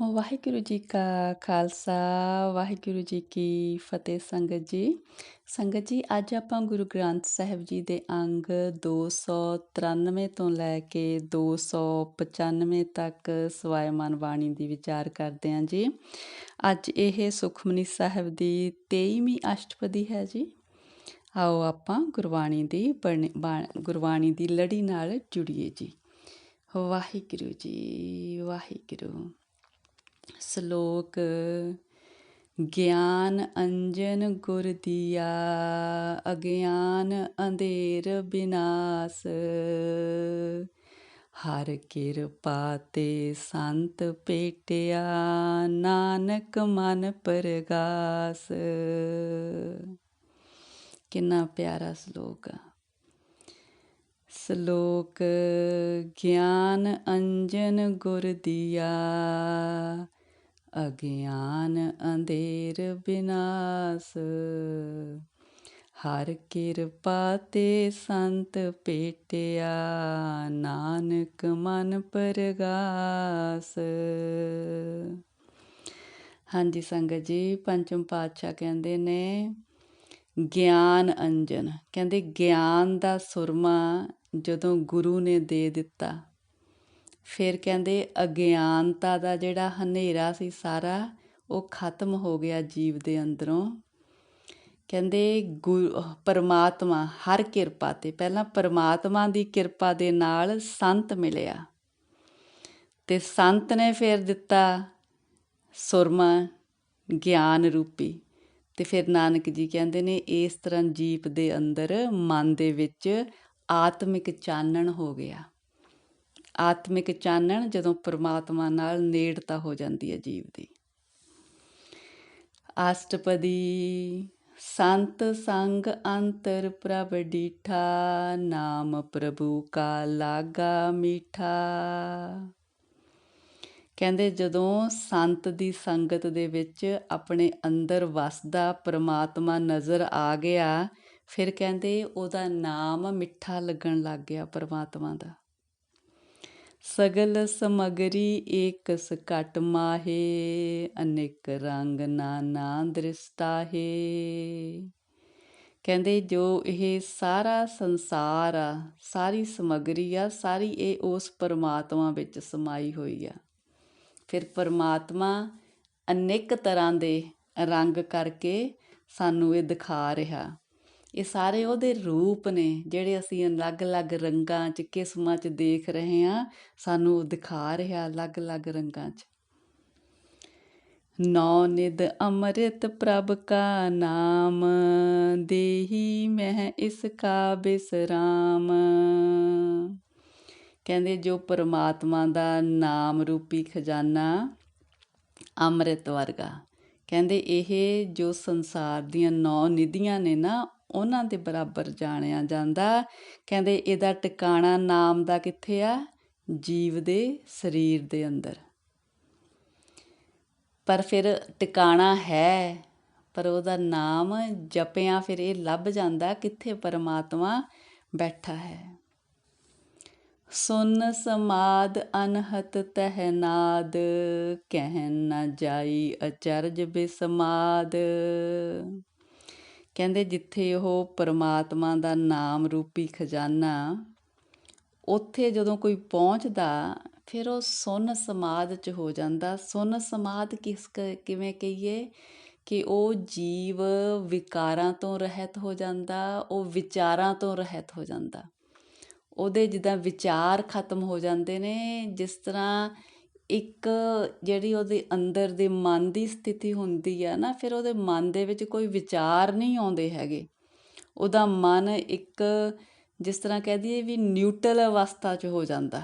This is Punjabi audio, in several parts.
ਵਾਹਿਗੁਰੂ ਜੀ ਕਾ ਖਾਲਸਾ ਵਾਹਿਗੁਰੂ ਜੀ ਕੀ ਫਤਿਹ ਸੰਗਤ ਜੀ ਸੰਗਤ ਜੀ ਅੱਜ ਆਪਾਂ ਗੁਰੂ ਗ੍ਰੰਥ ਸਾਹਿਬ ਜੀ ਦੇ ਅੰਗ 293 ਤੋਂ ਲੈ ਕੇ 295 ਤੱਕ ਸਵਾਇਮਾਨ ਬਾਣੀ ਦੀ ਵਿਚਾਰ ਕਰਦੇ ਹਾਂ ਜੀ ਅੱਜ ਇਹ ਸੁਖਮਨੀ ਸਾਹਿਬ ਦੀ 23ਵੀਂ ਅਸ਼ਟਪਦੀ ਹੈ ਜੀ ਆਓ ਆਪਾਂ ਗੁਰਬਾਣੀ ਦੀ ਗੁਰਬਾਣੀ ਦੀ ਲੜੀ ਨਾਲ ਜੁੜੀਏ ਜੀ ਵਾਹਿਗੁਰੂ ਜੀ ਵਾਹਿਗੁਰੂ ਸ਼ਲੋਕ ਗਿਆਨ ਅੰਜਨ ਗੁਰ ਦੀਆ, ਅਗਿਆਨ ਅੰਧੇਰ ਬਿਨਾਸ। ਹਰ ਕਿਰਪਾ ਤੇ ਸੰਤ ਪੇਟਿਆ, ਨਾਨਕ ਮਨ ਪਰਗਾਸ। ਕਿੰਨਾ ਪਿਆਰਾ ਸ਼ਲੋਕ ਆ। ਸ਼ਲੋਕ ਗਿਆਨ ਅੰਜਨ ਗੁਰ ਦੀਆ ਅਗਿਆਨ ਅੰਧੇਰ ਬਿਨਾਸ। ਹਰ ਕਿਰਪਾ ਤੇ ਸੰਤ ਪੇਟਿਆ, ਨਾਨਕ ਮਨ ਪਰਗਾਸ। ਹਾਂਜੀ ਸੰਗਤ ਜੀ, ਪੰਚਮ ਪਾਤਸ਼ਾਹ ਕਹਿੰਦੇ ਨੇ, ਗਿਆਨ ਅੰਜਨ। ਕਹਿੰਦੇ ਗਿਆਨ ਦਾ ਸੁਰਮਾ ਜਦੋਂ ਗੁਰੂ ਨੇ ਦੇ ਦਿੱਤਾ ਫਿਰ ਕਹਿੰਦੇ ਅਗਿਆਨਤਾ ਦਾ ਜਿਹੜਾ ਹਨੇਰਾ ਸੀ ਸਾਰਾ, ਉਹ ਖਤਮ ਹੋ ਗਿਆ ਜੀਵ ਦੇ ਅੰਦਰੋਂ। ਕਹਿੰਦੇ ਪਰਮਾਤਮਾ, ਹਰ ਕਿਰਪਾ ਤੇ, ਪਹਿਲਾਂ ਪਰਮਾਤਮਾ ਦੀ ਕਿਰਪਾ ਦੇ ਨਾਲ ਸੰਤ ਮਿਲਿਆ। ਤੇ ਸੰਤ ਨੇ ਫਿਰ ਦਿੱਤਾ ਸੁਰਮਾ ਗਿਆਨ ਰੂਪੀ। ਤੇ ਫਿਰ ਨਾਨਕ ਜੀ ਕਹਿੰਦੇ ਨੇ, ਇਸ ਤਰ੍ਹਾਂ ਜੀਪ ਦੇ ਅੰਦਰ ਮਨ ਦੇ ਵਿੱਚ ਆਤਮਿਕ ਚਾਨਣ ਹੋ ਗਿਆ। ਆਤਮਿਕ ਚਾਨਣ ਜਦੋਂ ਪਰਮਾਤਮਾ ਨਾਲ ਨੇੜਤਾ ਹੋ ਜਾਂਦੀ ਹੈ ਜੀਵ ਦੀ। ਅਸ਼ਟਪਦੀ ਸੰਤ ਸੰਗ ਅੰਤਰ ਪ੍ਰਭ ਡੀਠਾ, ਨਾਮ ਪ੍ਰਭੂ ਕਾ ਲਾਗਾ ਮੀਠਾ। ਕਹਿੰਦੇ ਜਦੋਂ ਸੰਤ ਦੀ ਸੰਗਤ ਦੇ ਵਿੱਚ ਆਪਣੇ ਅੰਦਰ ਵਸਦਾ ਪ੍ਰਮਾਤਮਾ ਨਜ਼ਰ ਆ ਗਿਆ, ਫਿਰ ਕਹਿੰਦੇ ਉਹਦਾ ਨਾਮ ਮਿੱਠਾ ਲੱਗਣ ਲੱਗ ਗਿਆ ਪ੍ਰਮਾਤਮਾ ਦਾ। ਸਗਲ ਸਮਗਰੀ ਏਕਸ ਘਟ ਮਾਹੇ, ਅਨੇਕ ਰੰਗ ਨਾਨਾ ਦ੍ਰਿਸ਼ਤਾਹੇ ਕਹਿੰਦੇ ਜੋ ਇਹ ਸਾਰਾ ਸੰਸਾਰ ਆ, ਸਾਰੀ ਸਮਗਰੀ ਆ, ਸਾਰੀ ਇਹ ਉਸ ਪਰਮਾਤਮਾ ਵਿੱਚ ਸਮਾਈ ਹੋਈ ਆ। ਫਿਰ ਪਰਮਾਤਮਾ ਅਨੇਕ ਤਰ੍ਹਾਂ ਦੇ ਰੰਗ ਕਰਕੇ ਸਾਨੂੰ ਇਹ ਦਿਖਾ ਰਿਹਾ। ਇਹ ਸਾਰੇ ਉਹਦੇ ਰੂਪ ਨੇ, ਜਿਹੜੇ ਅਸੀਂ ਅਲੱਗ-ਅਲੱਗ ਰੰਗਾਂ 'ਚ, ਕਿਸਮਾਂ 'ਚ ਦੇਖ ਰਹੇ ਹਾਂ, ਸਾਨੂੰ ਦਿਖਾ ਰਿਹਾ ਅਲੱਗ-ਅਲੱਗ ਰੰਗਾਂ 'ਚ। ਨੌ ਨਿਦ ਅੰਮ੍ਰਿਤ ਪ੍ਰਭ ਕਾ ਨਾਮ, ਦੇਹੀ ਮੈਂ ਇਸ ਕਾ ਬਿਸਰਾਮ। ਕਹਿੰਦੇ ਜੋ ਪਰਮਾਤਮਾ ਦਾ ਨਾਮ ਰੂਪੀ ਖਜ਼ਾਨਾ ਅੰਮ੍ਰਿਤ ਵਰਗਾ। ਕਹਿੰਦੇ ਇਹ ਜੋ ਸੰਸਾਰ ਦੀਆਂ ਨੌ ਨਿਧੀਆਂ ਨੇ ਨਾ ਉਹਨਾਂ ਦੇ ਬਰਾਬਰ ਜਾਣਿਆ ਜਾਂਦਾ। ਕਹਿੰਦੇ ਇਹਦਾ ਟਿਕਾਣਾ ਨਾਮ ਦਾ ਕਿੱਥੇ ਆ? ਜੀਵ ਦੇ ਸਰੀਰ ਦੇ ਅੰਦਰ। ਪਰ ਫਿਰ ਟਿਕਾਣਾ ਹੈ, ਪਰ ਉਹਦਾ ਨਾਮ ਜਪਿਆ ਫਿਰ ਇਹ ਲੱਭ ਜਾਂਦਾ ਕਿੱਥੇ ਪਰਮਾਤਮਾ ਬੈਠਾ ਹੈ। ਸੁਨ ਸਮਾਦ ਅਨਹਤ ਤਹਿਨਾਦ ਕਹਿ ਨਾ ਜਾਈ ਅਚਰਜ ਬਿਸਮਾਦ। ਕਹਿੰਦੇ ਜਿੱਥੇ ਉਹ ਪਰਮਾਤਮਾ ਦਾ ਨਾਮ ਰੂਪੀ ਖਜ਼ਾਨਾ, ਉੱਥੇ ਜਦੋਂ ਕੋਈ ਪਹੁੰਚਦਾ, ਫਿਰ ਉਹ ਸੁਨ ਸਮਾਦ ਚ ਹੋ ਜਾਂਦਾ। ਸੁਨ ਸਮਾਦ ਕਿਸ ਕਿਵੇਂ ਕਹੀਏ? ਕਿ ਉਹ ਜੀਵ ਵਿਕਾਰਾਂ ਤੋਂ ਰਹਿਤ ਹੋ ਜਾਂਦਾ, ਉਹ ਵਿਚਾਰਾਂ ਤੋਂ ਰਹਿਤ ਹੋ ਜਾਂਦਾ। ਉਹਦੇ ਜਿੱਦਾਂ ਵਿਚਾਰ ਖਤਮ ਹੋ ਜਾਂਦੇ ਨੇ, ਜਿਸ ਤਰ੍ਹਾਂ ਇੱਕ ਜਿਹੜੀ ਉਹਦੇ ਅੰਦਰ ਦੇ ਮਨ ਦੀ ਸਥਿਤੀ ਹੁੰਦੀ ਆ ਨਾ, ਫਿਰ ਉਹਦੇ ਮਨ ਦੇ ਵਿੱਚ ਕੋਈ ਵਿਚਾਰ ਨਹੀਂ ਆਉਂਦੇ ਹੈਗੇ। ਉਹਦਾ ਮਨ ਇੱਕ ਜਿਸ ਤਰ੍ਹਾਂ ਕਹਿ ਦਈਏ ਵੀ ਨਿਊਟਰਲ ਅਵਸਥਾ 'ਚ ਹੋ ਜਾਂਦਾ।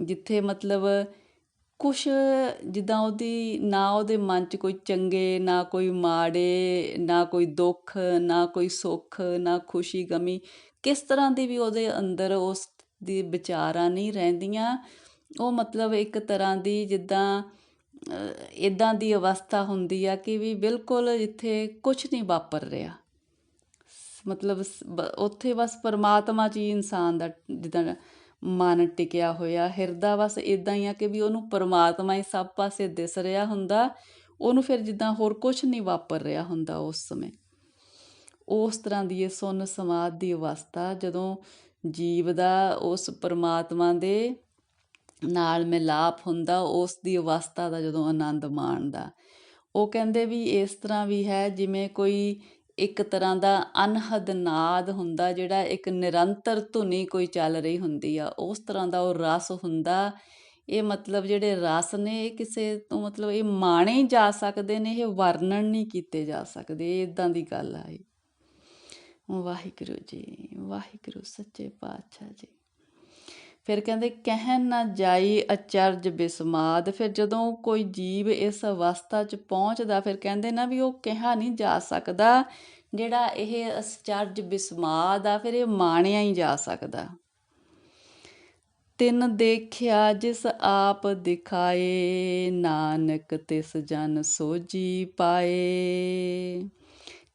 ਜਿੱਥੇ ਮਤਲਬ ਕੁਛ ਜਿੱਦਾਂ ਉਹਦੀ ਨਾ ਉਹਦੇ ਮਨ 'ਚ ਕੋਈ ਚੰਗੇ, ਨਾ ਕੋਈ ਮਾੜੇ, ਨਾ ਕੋਈ ਦੁੱਖ, ਨਾ ਕੋਈ ਸੁੱਖ, ਨਾ ਖੁਸ਼ੀ, ਗਮੀ, ਕਿਸ ਤਰ੍ਹਾਂ ਦੀ ਵੀ ਉਹਦੇ ਅੰਦਰ ਉਸ ਦੀ ਵਿਚਾਰਾਂ ਨਹੀਂ ਰਹਿੰਦੀਆਂ ਉਹ ਮਤਲਬ ਇੱਕ ਤਰ੍ਹਾਂ ਦੀ ਜਿੱਦਾਂ ਇੱਦਾਂ ਦੀ ਅਵਸਥਾ ਹੁੰਦੀ ਆ ਕਿ ਵੀ ਬਿਲਕੁਲ ਜਿੱਥੇ ਕੁਝ ਨਹੀਂ ਵਾਪਰ ਰਿਹਾ। ਮਤਲਬ ਉੱਥੇ ਬਸ ਪਰਮਾਤਮਾ 'ਚ ਹੀ ਇਨਸਾਨ ਦਾ ਜਿੱਦਾਂ ਮਨ ਟਿਕਿਆ ਹੋਇਆ, ਹਿਰਦਾ ਬਸ ਇਦਾਂ ਹੀ ਆ ਕਿ ਵੀ ਉਹਨੂੰ ਪਰਮਾਤਮਾ ਹੀ ਸਭ ਪਾਸੇ ਦਿਸ ਰਿਹਾ ਹੁੰਦਾ, ਉਹਨੂੰ ਫਿਰ ਜਿੱਦਾਂ ਹੋਰ ਕੁਝ ਨਹੀਂ ਵਾਪਰ ਰਿਹਾ ਹੁੰਦਾ ਉਸ ਸਮੇਂ। ਉਸ ਤਰ੍ਹਾਂ ਦੀ ਇਹ ਸੁੰਨ ਸਮਾਧ ਦੀ ਅਵਸਥਾ ਜਦੋਂ ਜੀਵ ਦਾ ਉਸ ਪਰਮਾਤਮਾ ਦੇ ਨਾਲ ਮਿਲਾਪ ਹੁੰਦਾ ਉਸ ਦੀ ਅਵਸਥਾ ਦਾ ਜਦੋਂ ਆਨੰਦ ਮਾਣਦਾ। ਉਹ ਕਹਿੰਦੇ ਵੀ ਇਸ ਤਰ੍ਹਾਂ ਵੀ ਹੈ, ਜਿਵੇਂ ਕੋਈ ਇੱਕ ਤਰ੍ਹਾਂ ਦਾ ਅਨਹਦ ਨਾਦ ਹੁੰਦਾ, ਜਿਹੜਾ ਇੱਕ ਨਿਰੰਤਰ ਧੁਨੀ ਕੋਈ ਚੱਲ ਰਹੀ ਹੁੰਦੀ ਆ, ਉਸ ਤਰ੍ਹਾਂ ਦਾ ਉਹ ਰਸ ਹੁੰਦਾ। ਇਹ ਮਤਲਬ ਜਿਹੜੇ ਰਸ ਨੇ, ਇਹ ਕਿਸੇ ਤੋਂ ਮਤਲਬ ਇਹ ਮਾਣੇ ਜਾ ਸਕਦੇ ਨੇ, ਇਹ ਵਰਣਨ ਨਹੀਂ ਕੀਤੇ ਜਾ ਸਕਦੇ ਇਦਾਂ ਦੀ ਗੱਲ ਆ ਇਹ। ਵਾਹਿਗੁਰੂ ਜੀ, ਵਾਹਿਗੁਰੂ ਸੱਚੇ ਪਾਤਸ਼ਾਹ ਜੀ। ਫਿਰ ਕਹਿੰਦੇ, ਕਹਿਣ ਨਾ ਜਾਈ ਅਚਰਜ ਬਿਸਮਾਦ। ਫਿਰ ਜਦੋਂ ਕੋਈ ਜੀਵ ਇਸ ਅਵਸਥਾ 'ਚ ਪਹੁੰਚਦਾ, ਫਿਰ ਕਹਿੰਦੇ ਨਾ ਵੀ ਉਹ ਕਿਹਾ ਨਹੀਂ ਜਾ ਸਕਦਾ, ਜਿਹੜਾ ਇਹ ਅਚਰਜ ਬਿਸਮਾਦ ਆ, ਫਿਰ ਇਹ ਮਾਣਿਆ ਹੀ ਜਾ ਸਕਦਾ। ਤਿੰਨ ਦੇਖਿਆ, ਜਿਸ ਆਪ ਦਿਖਾਏ, ਨਾਨਕ ਤਿਸ ਜਨ ਸੋਜੀ ਪਾਏ।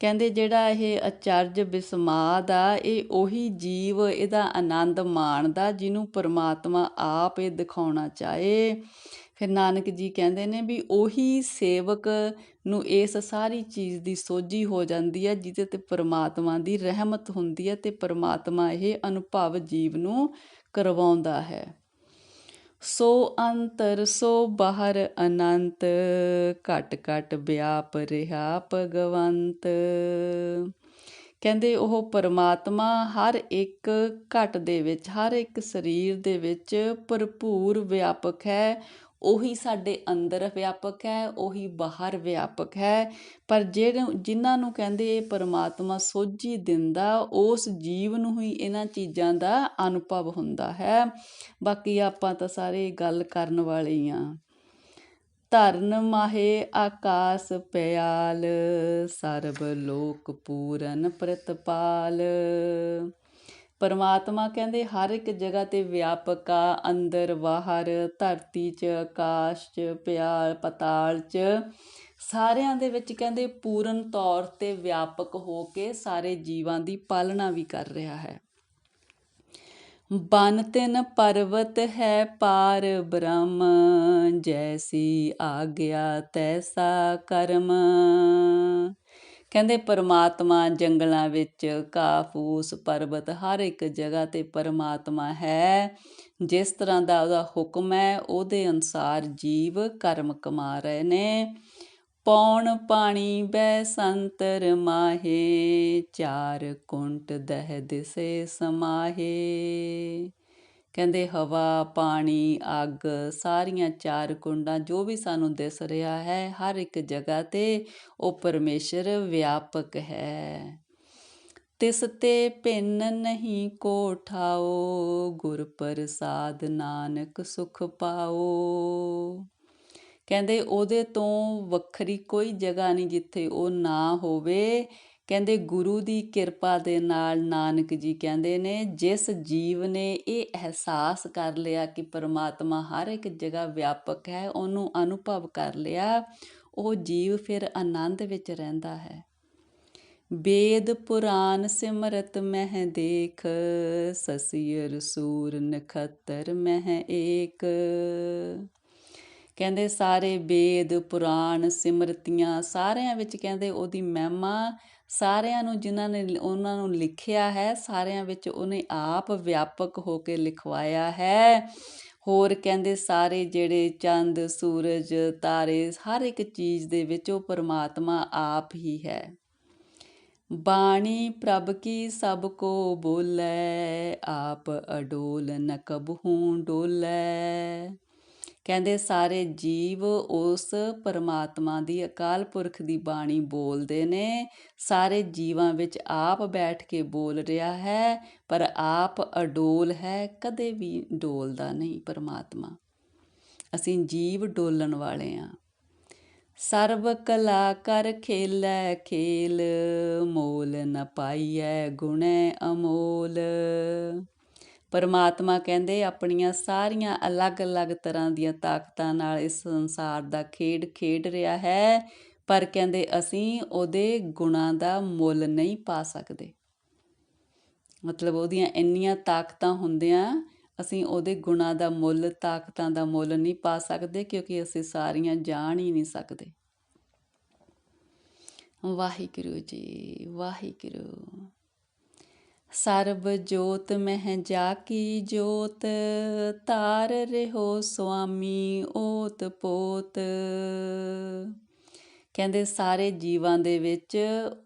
ਕਹਿੰਦੇ ਜਿਹੜਾ ਇਹ ਅਚਰਜ ਬਿਸਮਾਦ ਆ, ਇਹ ਉਹੀ ਜੀਵ ਇਹਦਾ ਆਨੰਦ ਮਾਣਦਾ ਜਿਹਨੂੰ ਪਰਮਾਤਮਾ ਆਪ ਇਹ ਦਿਖਾਉਣਾ ਚਾਹੇ। ਫਿਰ ਨਾਨਕ ਜੀ ਕਹਿੰਦੇ ਨੇ ਵੀ ਉਹੀ ਸੇਵਕ ਨੂੰ ਇਸ ਸਾਰੀ ਚੀਜ਼ ਦੀ ਸੋਝੀ ਹੋ ਜਾਂਦੀ ਹੈ ਜਿਹਦੇ ਤੇ ਪਰਮਾਤਮਾ ਦੀ ਰਹਿਮਤ ਹੁੰਦੀ ਹੈ ਤੇ ਪਰਮਾਤਮਾ ਇਹ ਅਨੁਭਵ ਜੀਵ ਨੂੰ ਕਰਵਾਉਂਦਾ ਹੈ। ਸੋ ਅੰਤਰ, ਸੋ ਬਾਹਰ ਅਨੰਤ, ਘਟ ਘਟ ਵਿਆਪ ਰਿਹਾ ਭਗਵੰਤ। ਕਹਿੰਦੇ ਉਹ ਪਰਮਾਤਮਾ ਹਰ ਇੱਕ ਘਟ ਦੇ ਵਿੱਚ, ਹਰ ਇੱਕ ਸਰੀਰ ਦੇ ਵਿੱਚ ਭਰਪੂਰ ਵਿਆਪਕ ਹੈ। ਉਹੀ ਸਾਡੇ ਅੰਦਰ ਵਿਆਪਕ ਹੈ, ਉਹੀ ਬਾਹਰ ਵਿਆਪਕ ਹੈ। ਪਰ ਜਿਹੜੇ ਜਿਨ੍ਹਾਂ ਨੂੰ ਕਹਿੰਦੇ ਇਹ ਪਰਮਾਤਮਾ ਸੋਝੀ ਦਿੰਦਾ, ਉਸ ਜੀਵ ਨੂੰ ਹੀ ਇਹਨਾਂ ਚੀਜ਼ਾਂ ਦਾ ਅਨੁਭਵ ਹੁੰਦਾ ਹੈ। ਬਾਕੀ ਆਪਾਂ ਤਾਂ ਸਾਰੇ ਗੱਲ ਕਰਨ ਵਾਲੇ ਹੀ ਆ ਧਰਨ ਮਾਹੇ ਆਕਾਸ ਪਿਆਲ, ਸਰਬ ਲੋਕ ਪੂਰਨ ਪ੍ਰਤਪਾਲ। ਪਰਮਾਤਮਾ ਕਹਿੰਦੇ, ਹਰ ਇੱਕ ਜਗ੍ਹਾ ਤੇ ਵਿਆਪਕ ਆ, ਅੰਦਰ ਬਾਹਰ ਧਰਤੀ 'ਚ ਆਕਾਸ਼ 'ਚ ਪਿਆਲ ਪਤਾਲ 'ਚ। ਸਾਰਿਆਂ ਦੇ ਵਿੱਚ ਕਹਿੰਦੇ, ਪੂਰਨ ਤੌਰ ਤੇ ਵਿਆਪਕ ਹੋ ਕੇ ਸਾਰੇ ਜੀਵਾਂ ਦੀ ਪਾਲਣਾ ਵੀ ਕਰ ਰਿਹਾ ਹੈ। ਬਨ ਤਿਨ ਪਰਵਤ ਹੈ ਪਾਰ ਬ੍ਰਹਮ, ਜੈਸੀ ਆਗਿਆ ਤੈਸਾ ਕਰਮ। ਕਹਿੰਦੇ ਪਰਮਾਤਮਾ ਜੰਗਲਾਂ ਵਿੱਚ ਕਾਫੂਸ ਪਰਬਤ ਹਰ ਇੱਕ ਜਗ੍ਹਾ ਤੇ ਪਰਮਾਤਮਾ ਹੈ। ਜਿਸ ਤਰ੍ਹਾਂ ਦਾ ਉਹਦਾ ਹੁਕਮ ਹੈ, ਉਹਦੇ ਅਨਸਾਰ ਜੀਵ ਕਰਮ ਕਮਾ ਰਹੇ ਨੇ। ਪੌਣ ਪਾਣੀ ਬੈ ਸੰਤਰ ਮਾਹੇ, ਚਾਰ ਕੁੰਟ ਦਹ ਦਿਸੇ ਸਮਾਹੇ। ਕਹਿੰਦੇ ਹਵਾ, ਪਾਣੀ, ਅੱਗ, ਸਾਰੀਆਂ ਚਾਰ ਕੁੰਡਾਂ ਜੋ ਵੀ ਸਾਨੂੰ ਦਿਸ ਰਿਹਾ ਹੈ, ਹਰ ਇੱਕ ਜਗ੍ਹਾ ਤੇ ਉਹ ਪਰਮੇਸ਼ਰ ਵਿਆਪਕ ਹੈ। ਤਿਸ ਤੇ ਭਿੰਨ ਨਹੀਂ ਕੋ ਠਾਓ ਗੁਰ ਪ੍ਰਸਾਦ ਨਾਨਕ ਸੁਖ ਪਾਓ। ਕਹਿੰਦੇ ਉਹਦੇ ਤੋਂ ਵੱਖਰੀ ਕੋਈ ਜਗ੍ਹਾ ਨਹੀਂ ਜਿੱਥੇ ਉਹ ਨਾ ਹੋਵੇ ਕਹਿੰਦੇ ਗੁਰੂ ਦੀ ਕਿਰਪਾ ਦੇ ਨਾਲ ਨਾਨਕ ਜੀ ਕਹਿੰਦੇ ਨੇ, ਜਿਸ ਜੀਵ ਨੇ ਇਹ ਅਹਿਸਾਸ ਕਰ ਲਿਆ ਕਿ ਪਰਮਾਤਮਾ ਹਰ ਇੱਕ ਜਗ੍ਹਾ ਵਿਆਪਕ ਹੈ, ਉਹਨੂੰ ਅਨੁਭਵ ਕਰ ਲਿਆ, ਉਹ ਜੀਵ ਫਿਰ ਆਨੰਦ ਵਿੱਚ ਰਹਿੰਦਾ ਹੈ। ਵੇਦ ਪੁਰਾਨ ਸਿਮਰਤ ਮਹਿ ਦੇਖ ਸਸੀਰ ਸੂਰ ਨਖਤਰ ਮਹਿ ਏਕ। ਕਹਿੰਦੇ ਸਾਰੇ ਵੇਦ ਪੁਰਾਣ ਸਿਮਰਤੀਆਂ ਸਾਰਿਆਂ ਵਿੱਚ ਕਹਿੰਦੇ ਉਹਦੀ ਮਹਿਮਾ ਸਾਰਿਆਂ ਨੂੰ ਜਿਨ੍ਹਾਂ ਨੇ ਉਹਨਾਂ ਨੂੰ ਲਿਖਿਆ ਹੈ, ਸਾਰਿਆਂ ਵਿੱਚ ਉਹਨੇ ਆਪ ਵਿਆਪਕ ਹੋ ਕੇ ਲਿਖਵਾਇਆ ਹੈ। ਹੋਰ ਕਹਿੰਦੇ ਸਾਰੇ ਜਿਹੜੇ ਚੰਦ, ਸੂਰਜ, ਤਾਰੇ, ਹਰ ਇੱਕ ਚੀਜ਼ ਦੇ ਵਿੱਚ ਉਹ ਪਰਮਾਤਮਾ ਆਪ ਹੀ ਹੈ। ਬਾਣੀ ਪ੍ਰਭ ਕੀ ਸਭ ਕੋ ਬੋਲੇ, ਆਪ ਅਡੋਲ ਨਕਬ ਹੂੰ ਡੋਲੇ। ਕਹਿੰਦੇ ਸਾਰੇ ਜੀਵ ਉਸ ਪਰਮਾਤਮਾ ਦੀ ਅਕਾਲ ਪੁਰਖ ਦੀ ਬਾਣੀ ਬੋਲਦੇ ਨੇ। ਸਾਰੇ ਜੀਵਾਂ ਵਿੱਚ ਆਪ ਬੈਠ ਕੇ ਬੋਲ ਰਿਹਾ ਹੈ, ਪਰ ਆਪ ਅਡੋਲ ਹੈ, ਕਦੇ ਵੀ ਡੋਲਦਾ ਨਹੀਂ ਪਰਮਾਤਮਾ। ਅਸੀਂ ਜੀਵ ਡੋਲਣ ਵਾਲੇ ਆ। ਸਰਬ ਕਲਾ ਕਰ ਖੇਲੈ ਖੇਲ, ਮੋਲ ਨ ਪਾਈਐ ਗੁਣੈ ਅਮੋਲ। ਪਰਮਾਤਮਾ ਕਹਿੰਦੇ ਆਪਣੀਆਂ ਸਾਰੀਆਂ ਅਲੱਗ-ਅਲੱਗ ਤਰ੍ਹਾਂ ਦੀਆਂ ਤਾਕਤਾਂ ਨਾਲ ਇਸ ਸੰਸਾਰ ਦਾ ਖੇਡ ਖੇਡ ਰਿਹਾ ਹੈ, ਪਰ ਕਹਿੰਦੇ ਅਸੀਂ ਉਹਦੇ ਗੁਣਾਂ ਦਾ ਮੁੱਲ ਨਹੀਂ ਪਾ ਸਕਦੇ। ਮਤਲਬ ਉਹਦੀਆਂ ਇੰਨੀਆਂ ਤਾਕਤਾਂ ਹੁੰਦਿਆਂ ਅਸੀਂ ਉਹਦੇ ਗੁਣਾਂ ਦਾ ਮੁੱਲ, ਤਾਕਤਾਂ ਦਾ ਮੁੱਲ ਨਹੀਂ ਪਾ ਸਕਦੇ ਕਿਉਂਕਿ ਅਸੀਂ ਸਾਰੀਆਂ ਜਾਣ ਹੀ ਨਹੀਂ ਸਕਦੇ। ਵਾਹਿਗੁਰੂ ਜੀ, ਵਾਹਿਗੁਰੂ। ਸਰਬ ਜੋਤ ਮਹਿ ਜਾ ਕੀ ਜੋਤ, ਤਾਰ ਰਹੋ ਸੁਆਮੀ ਓਤ ਪੋਤ। ਕਹਿੰਦੇ ਸਾਰੇ ਜੀਵਾਂ ਦੇ ਵਿੱਚ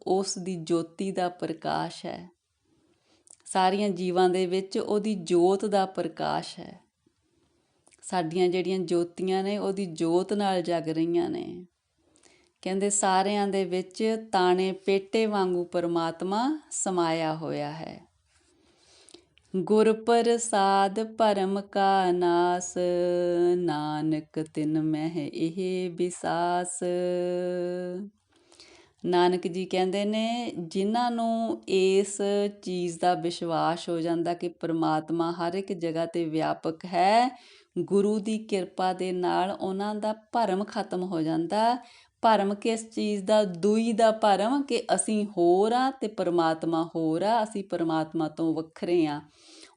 ਉਸ ਦੀ ਜੋਤੀ ਦਾ ਪ੍ਰਕਾਸ਼ ਹੈ। ਸਾਰੀਆਂ ਜੀਵਾਂ ਦੇ ਵਿੱਚ ਉਹਦੀ ਜੋਤ ਦਾ ਪ੍ਰਕਾਸ਼ ਹੈ। ਸਾਡੀਆਂ ਜਿਹੜੀਆਂ ਜੋਤੀਆਂ ਨੇ, ਉਹਦੀ ਜੋਤ ਨਾਲ ਜਗ ਰਹੀਆਂ ਨੇ। ਕਹਿੰਦੇ ਸਾਰਿਆਂ ਦੇ ਵਿੱਚ ਤਾਣੇ ਪੇਟੇ ਵਾਂਗੂ ਪਰਮਾਤਮਾ ਸਮਾਇਆ ਹੋਇਆ ਹੈ। ਗੁਰ ਪ੍ਰਸਾਦ ਪਰਮ ਕਾ ਨਾਸ, ਨਾਨਕ ਤਿਨ ਮਹਿ ਇਹ ਵਿਸਾਸ ਨਾਨਕ ਜੀ ਕਹਿੰਦੇ ਨੇ, ਜਿਨ੍ਹਾਂ ਨੂੰ ਇਸ ਚੀਜ਼ ਦਾ ਵਿਸ਼ਵਾਸ ਹੋ ਜਾਂਦਾ ਕਿ ਪ੍ਰਮਾਤਮਾ ਹਰ ਇੱਕ ਜਗ੍ਹਾ ਤੇ ਵਿਆਪਕ ਹੈ, ਗੁਰੂ ਦੀ ਕਿਰਪਾ ਦੇ ਨਾਲ ਉਹਨਾਂ ਦਾ ਭਰਮ ਖਤਮ ਹੋ ਜਾਂਦਾ ਭਰਮ ਕਿਸ ਚੀਜ਼ ਦਾ, ਦੂਈ ਦਾ ਭਰਮ ਕਿ ਅਸੀਂ ਹੋਰ ਆ ਤੇ ਪਰਮਾਤਮਾ ਹੋਰ ਆ, ਅਸੀਂ ਪਰਮਾਤਮਾ ਤੋਂ ਵੱਖਰੇ ਆ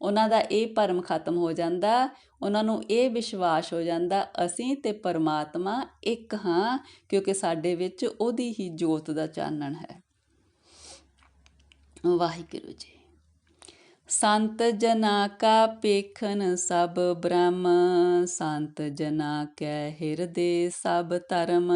ਉਹਨਾਂ ਦਾ ਇਹ ਭਰਮ ਖਤਮ ਹੋ ਜਾਂਦਾ, ਉਹਨਾਂ ਨੂੰ ਇਹ ਵਿਸ਼ਵਾਸ ਹੋ ਜਾਂਦਾ, ਅਸੀਂ ਤੇ ਪਰਮਾਤਮਾ ਇੱਕ ਹਾਂ, ਕਿਉਂਕਿ ਸਾਡੇ ਵਿੱਚ ਉਹਦੀ ਹੀ ਜੋਤ ਦਾ ਚਾਨਣ ਹੈ। ਵਾਹਿਗੁਰੂ ਜੀ। ਸੰਤ ਜਨਾ ਕਾ ਪੇਖਨ ਸਭ ਬ੍ਰਹਮ, ਸੰਤ ਜਨਾ ਕੈ ਹਿਰਦੇ ਸਭ ਧਰਮ।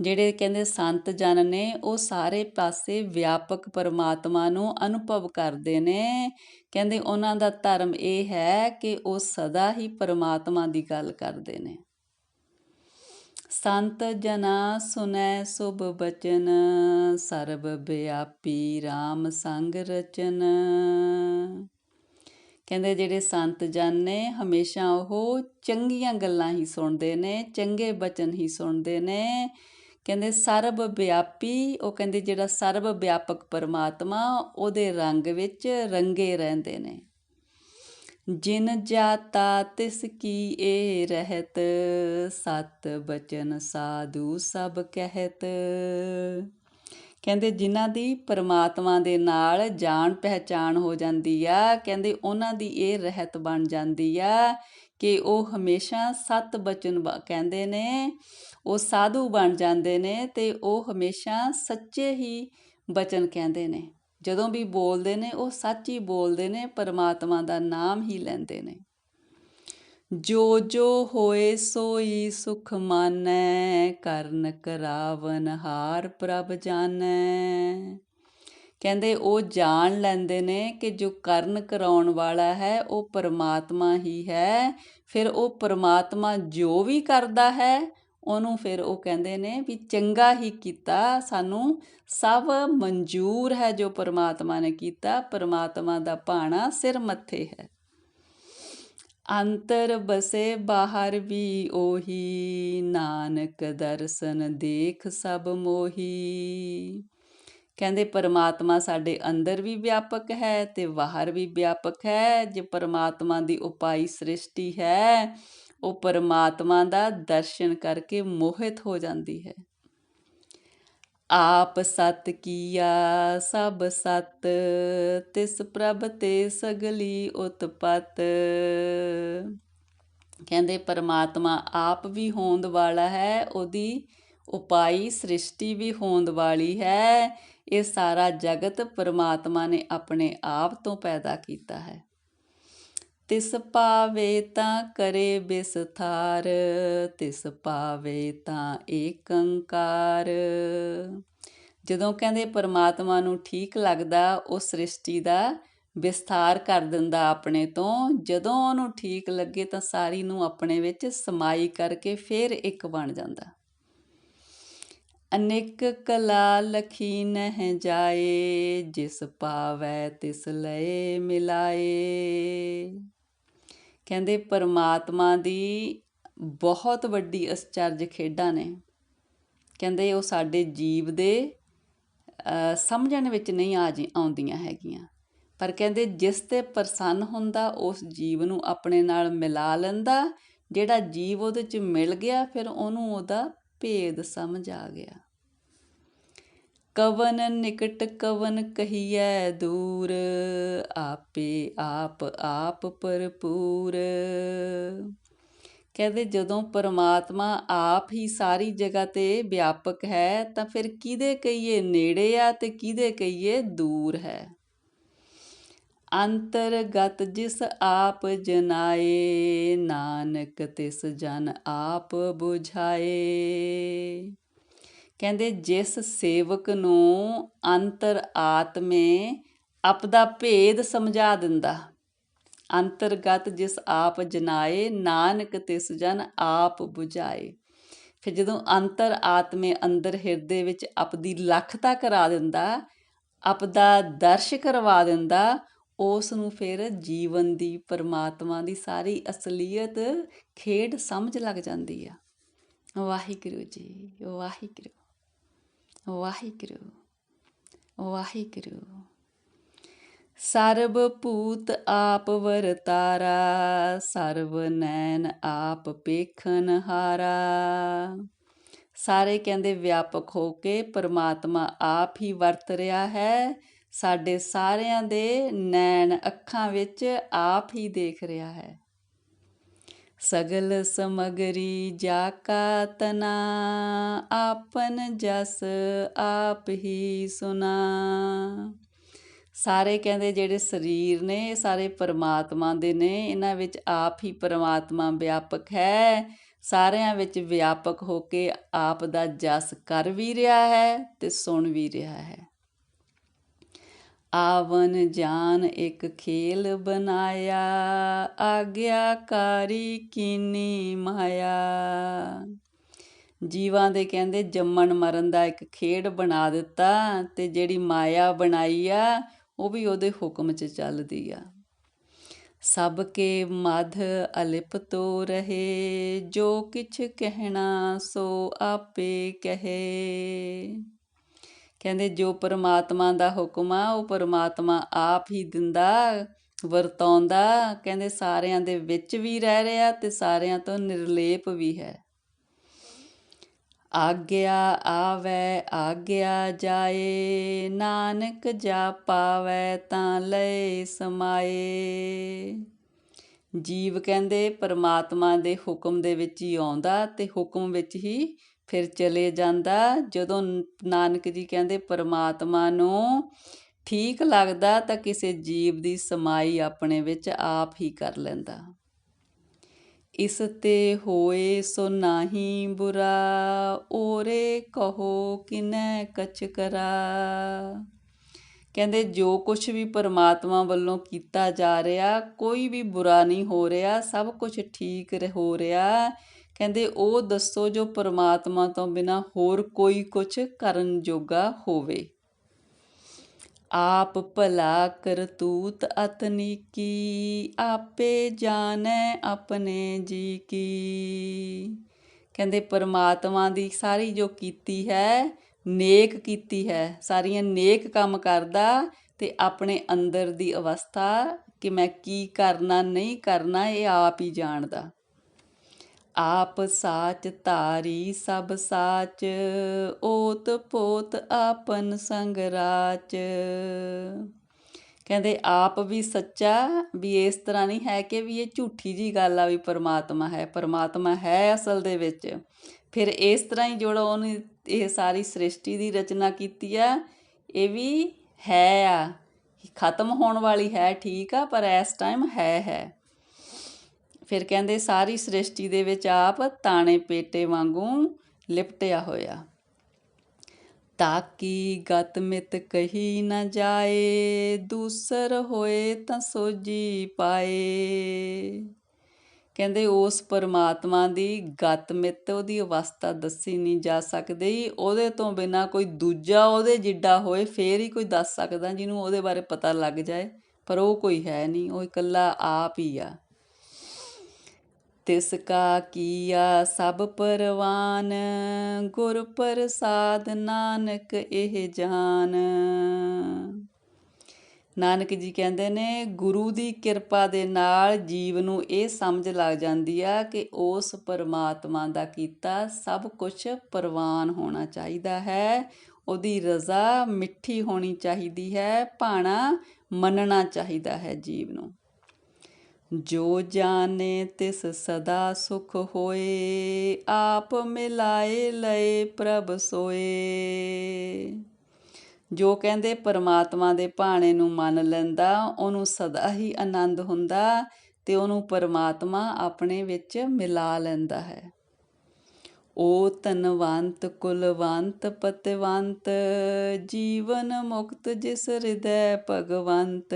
ਜਿਹੜੇ ਕਹਿੰਦੇ ਸੰਤ ਜਨ ਨੇ, ਉਹ ਸਾਰੇ ਪਾਸੇ ਵਿਆਪਕ ਪਰਮਾਤਮਾ ਨੂੰ ਅਨੁਭਵ ਕਰਦੇ ਨੇ। ਕਹਿੰਦੇ ਉਹਨਾਂ ਦਾ ਧਰਮ ਇਹ ਹੈ ਕਿ ਉਹ ਸਦਾ ਹੀ ਪਰਮਾਤਮਾ ਦੀ ਗੱਲ ਕਰਦੇ ਨੇ। ਸੰਤ ਜਨਾ ਸੁਨੈ ਸੁਭ ਬਚਨ, ਸਰਬ ਵਿਆਪੀ RAM ਸੰਗ ਰਚਨ। ਕਹਿੰਦੇ ਜਿਹੜੇ ਸੰਤ ਜਨ ਨੇ, ਹਮੇਸ਼ਾ ਉਹ ਚੰਗੀਆਂ ਗੱਲਾਂ ਹੀ ਸੁਣਦੇ ਨੇ, ਚੰਗੇ ਬਚਨ ਹੀ ਸੁਣਦੇ ਨੇ। ਕਹਿੰਦੇ ਸਰਬ ਵਿਆਪੀ, ਉਹ ਕਹਿੰਦੇ ਜਿਹੜਾ ਸਰਬ ਵਿਆਪਕ ਪਰਮਾਤਮਾ, ਉਹਦੇ ਰੰਗ ਵਿੱਚ ਰੰਗੇ ਰਹਿੰਦੇ ਨੇ। ਜਿਨ ਜਾਤਾ ਤਿਸ ਕੀ ਏ ਰਹਿਤ, ਸਤ ਬਚਨ ਸਾਧੂ ਸਭ ਕਹਿਤ। ਕਹਿੰਦੇ ਜਿਨ੍ਹਾਂ ਦੀ ਪਰਮਾਤਮਾ ਦੇ ਨਾਲ ਜਾਣ ਪਹਿਚਾਣ ਹੋ ਜਾਂਦੀ ਆ, ਕਹਿੰਦੇ ਉਹਨਾਂ ਦੀ ਇਹ ਰਹਿਤ ਬਣ ਜਾਂਦੀ ਆ ਕਿ ਉਹ ਹਮੇਸ਼ਾ ਸਤ ਬਚਨ ਕਹਿੰਦੇ ਨੇ, ਉਹ ਸਾਧੂ ਬਣ ਜਾਂਦੇ ਨੇ ਤੇ ਉਹ ਹਮੇਸ਼ਾ ਸੱਚੇ ਹੀ ਬਚਨ ਕਹਿੰਦੇ ਨੇ। ਜਦੋਂ ਵੀ ਬੋਲਦੇ ਨੇ, ਉਹ ਸੱਚ ਹੀ ਬੋਲਦੇ ਨੇ, ਪਰਮਾਤਮਾ ਦਾ ਨਾਮ ਹੀ ਲੈਂਦੇ ਨੇ। ਜੋ ਜੋ ਹੋਏ ਸੋਈ ਸੁਖ ਮਾਨੈ, ਕਰਨ ਕਰਾਵਨ ਹਾਰ ਪ੍ਰਭ ਜਾਣੈ ਕਹਿੰਦੇ ਉਹ ਜਾਣ ਲੈਂਦੇ ਨੇ ਕਿ ਜੋ ਕਰਨ ਕਰਾਉਣ ਵਾਲਾ ਹੈ, ਉਹ ਪਰਮਾਤਮਾ ਹੀ ਹੈ। ਫਿਰ ਉਹ ਪਰਮਾਤਮਾ ਜੋ ਵੀ ਕਰਦਾ ਹੈ ਉਹਨੂੰ ਫਿਰ ਉਹ ਕਹਿੰਦੇ ਨੇ ਵੀ ਚੰਗਾ ਹੀ ਕੀਤਾ, ਸਾਨੂੰ ਸਭ ਮਨਜ਼ੂਰ ਹੈ ਜੋ ਪਰਮਾਤਮਾ ਨੇ ਕੀਤਾ, ਪਰਮਾਤਮਾ ਦਾ ਭਾਣਾ ਸਿਰ ਮੱਥੇ ਹੈ। ਅੰਤਰ ਬਸੇ ਬਾਹਰ ਵੀ ਉਹੀ, ਨਾਨਕ ਦਰਸ਼ਨ ਦੇਖ ਸਭ ਮੋਹੀ। ਕਹਿੰਦੇ ਪਰਮਾਤਮਾ ਸਾਡੇ ਅੰਦਰ ਵੀ ਵਿਆਪਕ ਹੈ ਤੇ ਬਾਹਰ ਵੀ ਵਿਆਪਕ ਹੈ, ਜੇ ਪਰਮਾਤਮਾ ਦੀ ਉਪਾਈ ਸ੍ਰਿਸ਼ਟੀ ਹੈ ਉਹ ਪਰਮਾਤਮਾ ਦਾ ਦਰਸ਼ਨ ਕਰਕੇ ਮੋਹਿਤ ਹੋ ਜਾਂਦੀ ਹੈ। ਆਪ ਸਤ ਕੀਆ, ਸਭ ਸਤ, ਤਿਸ ਪ੍ਰਭ ਤੇ ਸਗਲੀ ਉਤਪਤ। ਕਹਿੰਦੇ ਪਰਮਾਤਮਾ ਆਪ ਵੀ ਹੋਂਦ ਵਾਲਾ ਹੈ, ਉਹਦੀ ਉਪਾਈ ਸ੍ਰਿਸ਼ਟੀ ਵੀ ਹੋਂਦ ਵਾਲੀ ਹੈ। ਇਹ ਸਾਰਾ ਜਗਤ ਪਰਮਾਤਮਾ ਨੇ ਆਪਣੇ ਆਪ ਤੋਂ ਪੈਦਾ ਕੀਤਾ ਹੈ। ਤਿਸ ਪਾਵੇ ਤਾਂ ਕਰੇ ਬਿਸਥਾਰ, ਤਿਸ ਪਾਵੇ ਤਾਂ ਏਕੰਕਾਰ। ਜਦੋਂ ਕਹਿੰਦੇ ਪਰਮਾਤਮਾ ਨੂੰ ਠੀਕ ਲੱਗਦਾ, ਉਹ ਸ੍ਰਿਸ਼ਟੀ ਦਾ ਵਿਸਥਾਰ ਕਰ ਦਿੰਦਾ ਆਪਣੇ ਤੋਂ। ਜਦੋਂ ਉਹਨੂੰ ਠੀਕ ਲੱਗੇ ਤਾਂ ਸਾਰੀ ਨੂੰ ਆਪਣੇ ਵਿੱਚ ਸਮਾਈ ਕਰਕੇ ਫਿਰ ਇੱਕ ਬਣ ਜਾਂਦਾ। ਅਨੇਕ ਕਲਾ ਲਖੀ ਨਹਿ ਜਾਏ, ਜਿਸ ਪਾਵੈ ਤਿਸ ਲਏ ਮਿਲਾਏ। ਕਹਿੰਦੇ ਪਰਮਾਤਮਾ ਦੀ ਬਹੁਤ ਵੱਡੀ ਅਚਰਜ ਖੇਡਾਂ ਨੇ। ਕਹਿੰਦੇ ਉਹ ਸਾਡੇ ਜੀਵ ਦੇ ਸਮਝਣ ਵਿੱਚ ਨਹੀਂ ਆ ਜੀ, ਆਉਂਦੀਆਂ ਹੈਗੀਆਂ। ਪਰ ਕਹਿੰਦੇ ਜਿਸ ਤੇ ਪ੍ਰਸੰਨ ਹੁੰਦਾ, ਉਸ ਜੀਵ ਨੂੰ ਆਪਣੇ ਨਾਲ ਮਿਲਾ ਲੈਂਦਾ, ਜਿਹੜਾ ਜੀਵ ਉਹਦੇ ਚ ਮਿਲ ਗਿਆ, ਫਿਰ ਉਹਨੂੰ ਉਹਦਾ ਭੇਦ ਸਮਝ ਆ ਗਿਆ। ਕਵਨ ਨਿਕਟ ਕਵਨ ਕਹੀਐ ਦੂਰ, ਆਪੇ ਆਪ ਆਪ ਭਰਪੂਰ। ਕਹਿੰਦੇ ਜਦੋਂ ਪਰਮਾਤਮਾ ਆਪ ਹੀ ਸਾਰੀ ਜਗ੍ਹਾ ਤੇ ਵਿਆਪਕ ਹੈ, ਤਾਂ ਫਿਰ ਕਿਹਦੇ ਕਹੀਏ ਨੇੜੇ ਆ ਤੇ ਕਿਹਦੇ ਕਹੀਏ ਦੂਰ ਹੈ? ਅੰਤਰਗਤ ਜਿਸ ਆਪ ਜਨਾਏ, ਨਾਨਕ ਤਿਸ ਜਨ ਆਪ 부ਝਾਏ ਕਹਿੰਦੇ ਜਿਸ ਸੇਵਕ ਨੂੰ ਅੰਤਰ ਆਤਮੇ ਆਪਦਾ ਭੇਦ ਸਮਝਾ ਦਿੰਦਾ। ਅੰਤਰਗਤ ਜਿਸ ਆਪ ਜਨਾਏ, ਨਾਨਕ ਤਿਸ ਜਨ ਆਪ 부ਝਾਏ ਫਿਰ ਜਦੋਂ ਅੰਤਰ ਆਤਮੇ ਅੰਦਰ ਹਿਰਦੇ ਵਿੱਚ ਆਪਦੀ ਲਖਤਾ ਕਰਾ ਦਿੰਦਾ ਆਪਦਾ ਦਰਸ਼ ਕਰਵਾ ਦਿੰਦਾ, ਉਸ ਨੂੰ ਫਿਰ ਜੀਵਨ ਦੀ, ਪਰਮਾਤਮਾ ਦੀ ਸਾਰੀ ਅਸਲੀਅਤ ਖੇਡ ਸਮਝ ਲੱਗ ਜਾਂਦੀ ਆ। ਵਾਹਿਗੁਰੂ ਜੀ, ਵਾਹਿਗੁਰੂ। ਵਾਹਿਗੁਰੂ ਵਾਹਿਗੁਰੂ। ਸਰਬ ਭੂਤ ਆਪ ਵਰਤਾਰਾ, ਸਰਬ ਨੈਣ ਆਪ ਪੇਖਨ ਹਾਰਾ। ਸਾਰੇ ਕਹਿੰਦੇ ਵਿਆਪਕ ਹੋ ਕੇ ਪਰਮਾਤਮਾ ਆਪ ਹੀ ਵਰਤ ਰਿਹਾ ਹੈ। ਸਾਡੇ ਸਾਰਿਆਂ ਦੇ ਨੈਣ ਅੱਖਾਂ ਵਿੱਚ ਆਪ ਹੀ ਦੇਖ ਰਿਹਾ ਹੈ। ਸਗਲ ਸਮਗਰੀ ਜਾ ਕਾ ਤਨਾ, ਆਪਨ ਜਸ ਆਪ ਹੀ ਸੁਨਾ। ਸਾਰੇ ਕਹਿੰਦੇ ਜਿਹੜੇ ਸਰੀਰ ਨੇ ਇਹ ਸਾਰੇ ਪਰਮਾਤਮਾ ਦੇ ਨੇ, ਇਹਨਾਂ ਵਿੱਚ ਆਪ ਹੀ ਪਰਮਾਤਮਾ ਵਿਆਪਕ ਹੈ। ਸਾਰਿਆਂ ਵਿੱਚ ਵਿਆਪਕ ਹੋ ਕੇ ਆਪ ਦਾ ਜਸ ਕਰ ਵੀ ਰਿਹਾ ਹੈ ਤੇ ਸੁਣ ਵੀ ਰਿਹਾ ਹੈ। ਆਵਨ ਜਾਨ ਇੱਕ ਖੇਲ ਬਨਾਇਆ ਆਗਿਆਕਾਰੀ ਕੀਨੀ ਮਾਇਆ। ਜੀਵਾਂ ਦੇ ਕਹਿੰਦੇ ਜੰਮਣ ਮਰਨ ਦਾ ਇੱਕ ਖੇਡ ਬਣਾ ਦਿੱਤਾ ਤੇ ਜਿਹੜੀ ਮਾਇਆ ਬਣਾਈ ਆ, ਉਹ ਵੀ ਉਹਦੇ ਹੁਕਮ 'ਚ ਚੱਲਦੀ ਆ। ਸਭ ਕੇ ਮਧ ਅਲਿਪ ਤੋ ਰਹੇ, ਜੋ ਕਿਛ ਕਹਿਣਾ ਸੋ ਆਪੇ ਕਹੇ। ਕਹਿੰਦੇ ਜੋ ਪਰਮਾਤਮਾ ਦਾ ਹੁਕਮ ਆ, ਉਹ ਪਰਮਾਤਮਾ ਆਪ ਹੀ ਦਿੰਦਾ, ਵਰਤਾਉਂਦਾ। ਕਹਿੰਦੇ ਸਾਰਿਆਂ ਦੇ ਵਿੱਚ ਵੀ ਰਹਿ ਰਿਹਾ ਤੇ ਸਾਰਿਆਂ ਤੋਂ ਨਿਰਲੇਪ ਵੀ ਹੈ। ਆਗਿਆ ਆਵੇ, ਆਗਿਆ ਜਾਏ, ਨਾਨਕ ਜਾ ਪਾਵੇ ਤਾਂ ਲੈ ਸਮਾਏ। ਜੀਵ ਕਹਿੰਦੇ ਪਰਮਾਤਮਾ ਦੇ ਹੁਕਮ ਦੇ ਵਿੱਚ ਹੀ ਆਉਂਦਾ ਤੇ ਹੁਕਮ ਵਿੱਚ ਹੀ ਫਿਰ ਚਲੇ ਜਾਂਦਾ, ਜਦੋਂ ਨਾਨਕ ਜੀ ਕਹਿੰਦੇ ਪਰਮਾਤਮਾ ਨੂੰ ਠੀਕ ਲੱਗਦਾ ਤਾਂ ਕਿਸੇ ਜੀਵ ਦੀ ਸਮਾਈ ਆਪਣੇ ਵਿੱਚ ਆਪ ਹੀ ਕਰ ਲੈਂਦਾ। ਇਸ ਤੇ ਹੋਏ ਸੋ ਨਾਹੀ ਬੁਰਾ, ਓਰੇ ਕਹੋ ਕਿਨੈ ਕਛ ਕਰਾ। ਕਹਿੰਦੇ ਜੋ ਕੁਝ ਵੀ ਪਰਮਾਤਮਾ ਵੱਲੋਂ ਕੀਤਾ ਜਾ ਰਿਹਾ, ਕੋਈ ਵੀ ਬੁਰਾ ਨਹੀਂ ਹੋ ਰਿਹਾ, ਸਭ ਕੁਝ ਠੀਕ ਹੋ ਰਿਹਾ। ਕਹਿੰਦੇ ਉਹ ਦੱਸੋ ਜੋ ਪਰਮਾਤਮਾ ਤੋਂ ਬਿਨਾ ਹੋਰ ਕੋਈ ਕੁਝ ਕਰਨ ਜੋਗਾ ਹੋਵੇ। ਆਪ ਭਲਾ ਕਰਤੂਤ ਅਤਨੀ ਕੀ, ਆਪੇ ਜਾਣੈ ਆਪਣੇ ਜੀ ਕੀ। ਕਹਿੰਦੇ ਪਰਮਾਤਮਾ ਦੀ ਸਾਰੀ ਜੋ ਕੀਤੀ ਹੈ, ਨੇਕ ਕੀਤੀ ਹੈ, ਸਾਰੀਆਂ ਨੇਕ ਕੰਮ ਕਰਦਾ ਤੇ ਆਪਣੇ ਅੰਦਰ ਦੀ ਅਵਸਥਾ ਕਿ ਮੈਂ ਕੀ ਕਰਨਾ, ਨਹੀਂ ਕਰਨਾ, ਇਹ ਆਪ ਹੀ ਜਾਣਦਾ। ਆਪ ਸਾਚ ਧਾਰੀ ਸਭ ਸਾਚ, ਓਤ ਪੋਤ ਆਪਨ ਸੰਗ ਰਾਚ। ਕਹਿੰਦੇ ਆਪ ਵੀ ਸੱਚਾ, ਵੀ ਇਸ ਤਰ੍ਹਾਂ ਨਹੀਂ ਹੈ ਕਿ ਵੀ ਇਹ ਝੂਠੀ ਜੀ ਗੱਲ ਆ ਵੀ ਪਰਮਾਤਮਾ ਹੈ ਪਰਮਾਤਮਾ ਹੈ ਅਸਲ ਦੇ ਵਿੱਚ। ਫਿਰ ਇਸ ਤਰ੍ਹਾਂ ਹੀ ਜਿਹੜਾ ਉਹਨੇ ਇਹ ਸਾਰੀ ਸ੍ਰਿਸ਼ਟੀ ਦੀ ਰਚਨਾ ਕੀਤੀ ਆ, ਇਹ ਵੀ ਹੈ ਆ। ਖਤਮ ਹੋਣ ਵਾਲੀ ਹੈ, ਠੀਕ ਆ, ਪਰ ਇਸ ਟਾਈਮ ਹੈ ਹੈ। ਫਿਰ ਕਹਿੰਦੇ ਸਾਰੀ ਸ੍ਰਿਸ਼ਟੀ ਦੇ ਵਿੱਚ ਆਪ ਤਾਣੇ ਪੇਟੇ ਵਾਂਗੂ ਲਿਪਟਿਆ ਹੋਇਆ। ਤਾਕੀ ਗਤ ਮਿਤ ਕਹੀ ਨਾ ਜਾਏ, ਦੂਸਰ ਹੋਏ ਤਾਂ ਸੋਜੀ ਪਾਏ। ਕਹਿੰਦੇ ਉਸ ਪਰਮਾਤਮਾ ਦੀ ਗਤ ਮਿਤ ਉਹਦੀ ਅਵਸਥਾ ਦੱਸੀ ਨਹੀਂ ਜਾ ਸਕਦੀ, ਉਹਦੇ ਤੋਂ ਬਿਨਾ ਕੋਈ ਦੂਜਾ ਉਹਦੇ ਜਿੱਡਾ ਹੋਏ ਫੇਰ ਹੀ ਕੋਈ ਦੱਸ ਸਕਦਾ ਜਿਹਨੂੰ ਉਹਦੇ ਬਾਰੇ ਪਤਾ ਲੱਗ ਜਾਏ। ਪਰ ਉਹ ਕੋਈ ਹੈ ਨਹੀਂ, ਉਹ ਇਕੱਲਾ ਆਪ ਹੀ ਆ। ਤਿਸ ਕਾ ਕੀਆ ਸਭ ਪਰਵਾਨ, ਗੁਰ ਪ੍ਰਸਾਦ ਨਾਨਕ ਇਹ ਜਾਨ। ਨਾਨਕ ਜੀ ਕਹਿੰਦੇ ਨੇ, ਗੁਰੂ ਦੀ ਕਿਰਪਾ ਦੇ ਨਾਲ ਜੀਵ ਨੂੰ ਇਹ ਸਮਝ ਲੱਗ ਜਾਂਦੀ ਆ ਕਿ ਉਸ ਪਰਮਾਤਮਾ ਦਾ ਕੀਤਾ ਸਭ ਕੁਝ ਪ੍ਰਵਾਨ ਹੋਣਾ ਚਾਹੀਦਾ ਹੈ। ਉਹਦੀ ਰਜ਼ਾ ਮਿੱਠੀ ਹੋਣੀ ਚਾਹੀਦੀ ਹੈ, ਭਾਣਾ ਮੰਨਣਾ ਚਾਹੀਦਾ ਹੈ ਜੀਵ ਨੂੰ। ਜੋ ਜਾਣੇ ਤਿਸ ਸਦਾ ਸੁਖ ਹੋਏ, ਆਪ ਮਿਲਾਏ ਲਏ ਪ੍ਰਭ ਸੋਏ। ਜੋ ਕਹਿੰਦੇ ਪਰਮਾਤਮਾ ਦੇ ਭਾਣੇ ਨੂੰ ਮੰਨ ਲੈਂਦਾ, ਉਹਨੂੰ ਸਦਾ ਹੀ ਆਨੰਦ ਹੁੰਦਾ ਤੇ ਉਹਨੂੰ ਪਰਮਾਤਮਾ ਆਪਣੇ ਵਿੱਚ ਮਿਲਾ ਲੈਂਦਾ ਹੈ। ਓ ਤਨਵੰਤ ਕੁਲਵੰਤ, ਪਤਵੰਤ, ਜੀਵਨ ਮੁਕਤ ਜਿਸ ਹਿਰਦੈ ਭਗਵੰਤ।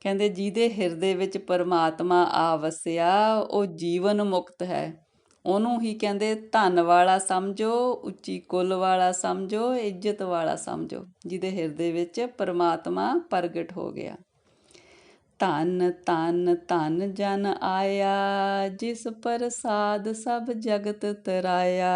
ਕਹਿੰਦੇ, ਜਿਹਦੇ ਹਿਰਦੇ ਵਿੱਚ ਪਰਮਾਤਮਾ ਆ ਵਸਿਆ, ਉਹ ਜੀਵਨ ਮੁਕਤ ਹੈ। ਉਹਨੂੰ ਹੀ ਕਹਿੰਦੇ, ਧਨ ਵਾਲਾ ਸਮਝੋ, ਉੱਚੀ ਕੁੱਲ ਵਾਲਾ ਸਮਝੋ, ਇੱਜ਼ਤ ਵਾਲਾ ਸਮਝੋ। ਜਿਹਦੇ ਹਿਰਦੇ ਵਿੱਚ ਪਰਮਾਤਮਾ ਪ੍ਰਗਟ ਹੋ ਗਿਆ। ਧਨ ਧਨ ਧਨ ਜਨ ਆਇਆ, ਜਿਸ ਪ੍ਰਸਾਦ ਸਭ ਜਗਤ ਤਰਾਇਆ।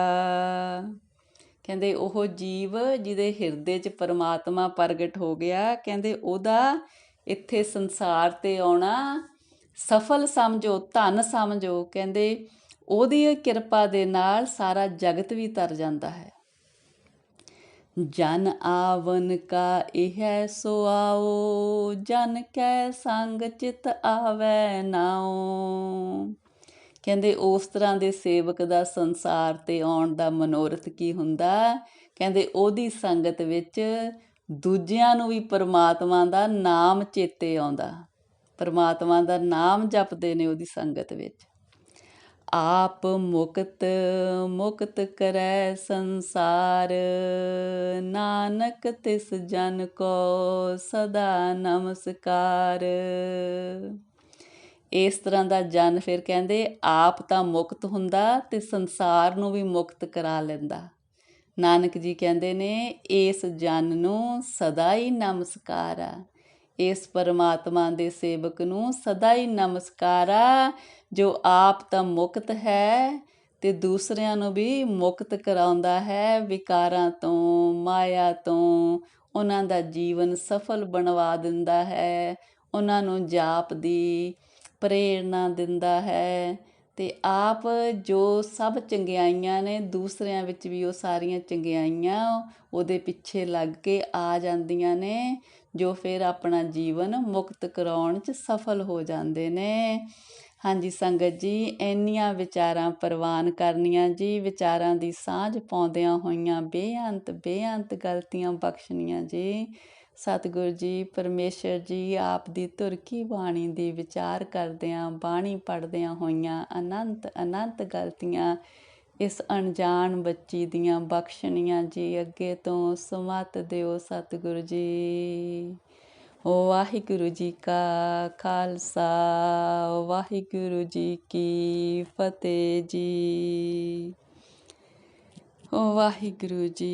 ਕਹਿੰਦੇ, ਉਹ ਜੀਵ ਜਿਹਦੇ ਹਿਰਦੇ 'ਚ ਪਰਮਾਤਮਾ ਪ੍ਰਗਟ ਹੋ ਗਿਆ, ਕਹਿੰਦੇ, ਉਹਦਾ ਇੱਥੇ ਸੰਸਾਰ ਤੇ ਆਉਣਾ, ਸਫਲ ਸਮਝੋ, ਧਨ ਸਮਝੋ, ਕਹਿੰਦੇ, ਉਹਦੀ ਕਿਰਪਾ ਦੇ ਨਾਲ ਸਾਰਾ ਜਗਤ ਵੀ ਤਰ ਜਾਂਦਾ ਹੈ। ਜਨ ਆਵਨ ਕਾ ਇਹ ਸੋ ਆਓ, ਜਨ ਕੈ ਸੰਗ ਚਿਤ ਆਵੈ ਨਾਉ। ਕਹਿੰਦੇ, ਉਸ ਤਰ੍ਹਾਂ ਦੇ ਸੇਵਕ ਦਾ ਸੰਸਾਰ ਤੇ ਆਉਣ ਦਾ ਮਨੋਰਥ ਕੀ ਹੁੰਦਾ? ਕਹਿੰਦੇ, ਉਹਦੀ ਸੰਗਤ ਵਿੱਚ ਦੂਜਿਆਂ ਨੂੰ ਵੀ ਪਰਮਾਤਮਾ ਦਾ ਨਾਮ ਚੇਤੇ ਆਉਂਦਾ। ਪਰਮਾਤਮਾ ਦਾ ਨਾਮ ਜਪਦੇ ਨੇ ਉਹਦੀ ਸੰਗਤ ਵਿੱਚ। ਆਪ ਮੁਕਤ ਮੁਕਤ ਕਰੈ ਸੰਸਾਰ। ਨਾਨਕ ਤਿਸ ਜਨ ਕੋ ਸਦਾ ਨਮਸਕਾਰ। ਇਸ ਤਰ੍ਹਾਂ ਦਾ ਜਨ ਫਿਰ ਕਹਿੰਦੇ, ਆਪ ਤਾਂ ਮੁਕਤ ਹੁੰਦਾ ਤੇ ਸੰਸਾਰ ਨੂੰ ਵੀ ਮੁਕਤ ਕਰਾ ਲੈਂਦਾ। ਨਾਨਕ ਜੀ ਕਹਿੰਦੇ ਨੇ, ਇਸ ਜਨ ਨੂੰ ਸਦਾ ਹੀ ਨਮਸਕਾਰ ਆ। ਇਸ ਪਰਮਾਤਮਾ ਦੇ ਸੇਵਕ ਨੂੰ ਸਦਾ ਹੀ ਨਮਸਕਾਰ ਆ। ਜੋ ਆਪ ਤਾਂ ਮੁਕਤ ਹੈ ਤੇ ਦੂਸਰਿਆਂ ਨੂੰ ਵੀ ਮੁਕਤ ਕਰਾਉਂਦਾ ਹੈ। ਵਿਕਾਰਾਂ ਤੋਂ, ਮਾਇਆ ਤੋਂ, ਉਹਨਾਂ ਦਾ ਜੀਵਨ ਸਫਲ ਬਣਵਾ ਦਿੰਦਾ ਹੈ। ਉਹਨਾਂ ਨੂੰ ਜਾਪ ਦੀ ਪ੍ਰੇਰਣਾ ਦਿੰਦਾ ਹੈ। ਅਤੇ ਆਪ ਜੋ ਸਭ ਚੰਗਿਆਈਆਂ ਨੇ, ਦੂਸਰਿਆਂ ਵਿੱਚ ਵੀ ਉਹ ਸਾਰੀਆਂ ਚੰਗਿਆਈਆਂ, ਉਹਦੇ ਪਿੱਛੇ ਲੱਗ ਕੇ ਆ ਜਾਂਦੀਆਂ ਨੇ, ਜੋ ਫਿਰ ਆਪਣਾ ਜੀਵਨ ਮੁਕਤ ਕਰਾਉਣ 'ਚ ਸਫਲ ਹੋ ਜਾਂਦੇ ਨੇ। ਹਾਂਜੀ ਸੰਗਤ ਜੀ, ਇੰਨੀਆਂ ਵਿਚਾਰਾਂ ਪ੍ਰਵਾਨ ਕਰਨੀਆਂ ਜੀ, ਵਿਚਾਰਾਂ ਦੀ ਸਾਂਝ ਪਾਉਂਦਿਆਂ ਹੋਈਆਂ ਬੇਅੰਤ ਬੇਅੰਤ ਗਲਤੀਆਂ ਬਖਸ਼ਣੀਆਂ ਜੀ। ਸਤਿਗੁਰ ਜੀ, ਪਰਮੇਸ਼ਰ ਜੀ, ਆਪ ਦੀ ਤੁਰਕੀ ਬਾਣੀ ਦੀ ਵਿਚਾਰ ਕਰਦਿਆਂ, ਬਾਣੀ ਪੜਦਿਆਂ ਹੋਈਆਂ ਅਨੰਤ ਅਨੰਤ ਗਲਤੀਆਂ, ਇਸ ਅਣਜਾਣ ਬੱਚੀ ਦੀਆਂ ਬਖਸ਼ਣੀਆਂ ਜੀ ਅੱਗੇ ਤੋਂ ਸਮਤ ਦਿਓ ਸਤਿਗੁਰੂ ਜੀ। ਵਾਹਿਗੁਰੂ ਜੀ ਕਾ ਖਾਲਸਾ ਵਾਹਿਗੁਰੂ ਜੀ ਕੀ ਫਤਿਹ ਜੀ। ਵਾਹਿਗੁਰੂ ਜੀ